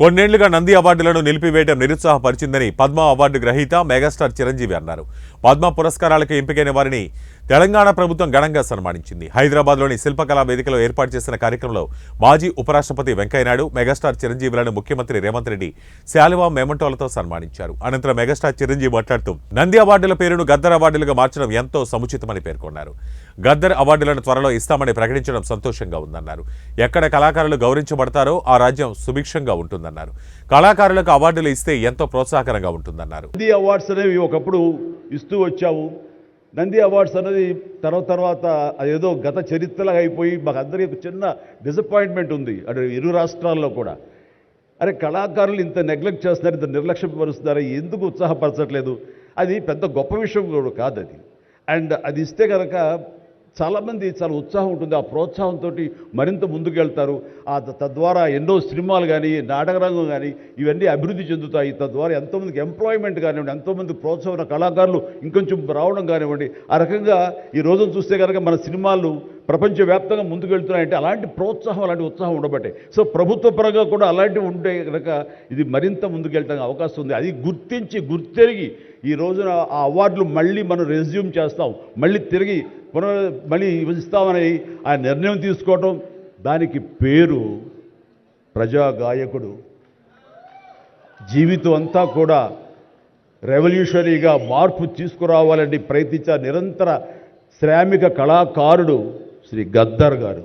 కొన్నేళ్ళుగా నంది అవార్డులను నిలిపివేయడం నిరుత్సాహపరిచిందని పద్మ అవార్డు గ్రహీత మెగాస్టార్ చిరంజీవి అన్నారు. పద్మ పురస్కారాలకు ఎంపికైన వారిని తెలంగాణ ప్రభుత్వం ఘనంగా సన్మానించింది. హైదరాబాద్లోని శిల్పకళా వేదికలో ఏర్పాటు చేసిన కార్యక్రమంలో మాజీ ఉపరాష్ట్రపతి వెంకయ్యనాయుడు మెగాస్టార్ చిరంజీవులను ముఖ్యమంత్రి రేవంత్ రెడ్డి శాలివా మెమంటోలతో సన్మానించారు. అనంతరం మెగాస్టార్ చిరంజీవి మాట్లాడుతూ నంది అవార్డుల పేరును గద్దర్ అవార్డులుగా మార్చడం ఎంతో సముచితమని పేర్కొన్నారు. గద్దర్ అవార్డులను త్వరలో ఇస్తామని ప్రకటించడం సంతోషంగా ఉందన్నారు. ఎక్కడ కళాకారులు గౌరవించబడతారో ఆ రాజ్యం సుభిక్షంగా ఉంటుందన్నారు. కళాకారులకు అవార్డులు ఇస్తే ఎంతో ప్రోత్సాహకరంగా ఉంటుందన్నారు. అనేవి ఒకప్పుడు ఇస్తూ వచ్చావు నంది అవార్డ్స్ అనేది తర్వాత తర్వాత అదేదో గత చరిత్రలాగా అయిపోయి మాకు అందరికీ ఒక చిన్న డిసప్పాయింట్మెంట్ ఉంది. అటు ఇరు రాష్ట్రాల్లో కూడా. అరే కళాకారులు ఇంత నెగ్లెక్ట్ చేస్తున్నారు ఇంత నిర్లక్ష్యం పరుస్తున్నారు ఎందుకు ఉత్సాహపరచట్లేదు? అది పెద్ద గొప్ప విషయం కూడా కాదు అది అండ్ అది ఇస్తే కనుక చాలామంది చాలా ఉత్సాహం ఉంటుంది ఆ ప్రోత్సాహంతో మరింత ముందుకెళ్తారు. ఆ తద్వారా ఎన్నో సినిమాలు కానీ నాటకరంగం కానీ ఇవన్నీ అభివృద్ధి చెందుతాయి. తద్వారా ఎంతోమందికి ఎంప్లాయ్మెంట్ కానివ్వండి ఎంతోమంది ప్రోత్సాహం కళాకారులు ఇంకొంచెం రావడం కానివ్వండి ఆ రకంగా ఈ రోజును చూస్తే కనుక మన సినిమాలు ప్రపంచవ్యాప్తంగా ముందుకెళ్తున్నాయంటే అలాంటి ప్రోత్సాహం అలాంటి ఉత్సాహం ఉండబట్టే. సో ప్రభుత్వ పరంగా కూడా అలాంటివి ఉంటే కనుక ఇది మరింత ముందుకెళ్ళడానికి అవకాశం ఉంది. అది గుర్తించి గుర్తెరిగి ఈ రోజున ఆ అవార్డులు మళ్ళీ మనం రెజ్యూమ్ చేస్తాం. మళ్ళీ తిరిగి పునర్ మళ్ళీ ఇస్తామని ఆ నిర్ణయం తీసుకోవటం దానికి పేరు ప్రజా గాయకుడు జీవితం అంతా కూడా రెవల్యూషనరీగా మార్పు తీసుకురావాలని ప్రయత్నించే నిరంతర శ్రామిక కళాకారుడు శ్రీ గద్దర్ గారు.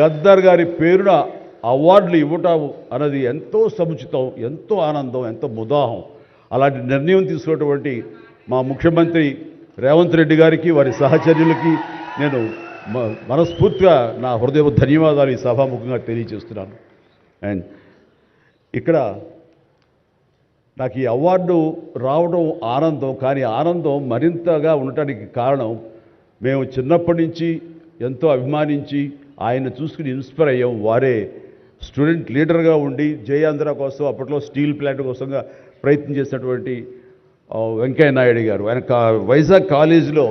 గద్దర్ గారి పేరున అవార్డులు ఇవ్వటం అన్నది ఎంతో సముచితం ఎంతో ఆనందం ఎంతో ముదాహం. అలాంటి నిర్ణయం తీసుకున్నటువంటి మా ముఖ్యమంత్రి రేవంత్ రెడ్డి గారికి వారి సహచర్యులకి నేను మ- మనస్ఫూర్తిగా నా హృదయ ధన్యవాదాలు ఈ సభాముఖంగా తెలియజేస్తున్నాను. అండ్ ఇక్కడ నాకు ఈ అవార్డు రావడం ఆనందం కానీ ఆనందం మరింతగా ఉండటానికి కారణం మేము చిన్నప్పటి నుంచి ఎంతో అభిమానించి ఆయన చూసుకుని ఇన్స్పైర్ అయ్యాం. వారే స్టూడెంట్ లీడర్గా ఉండి జయాంధ్ర కోసం అప్పట్లో స్టీల్ ప్లాంట్ కోసంగా ప్రయత్నం చేసినటువంటి వెంకయ్య నాయుడు గారు ఆయన కా వైజాగ్ కాలేజీలో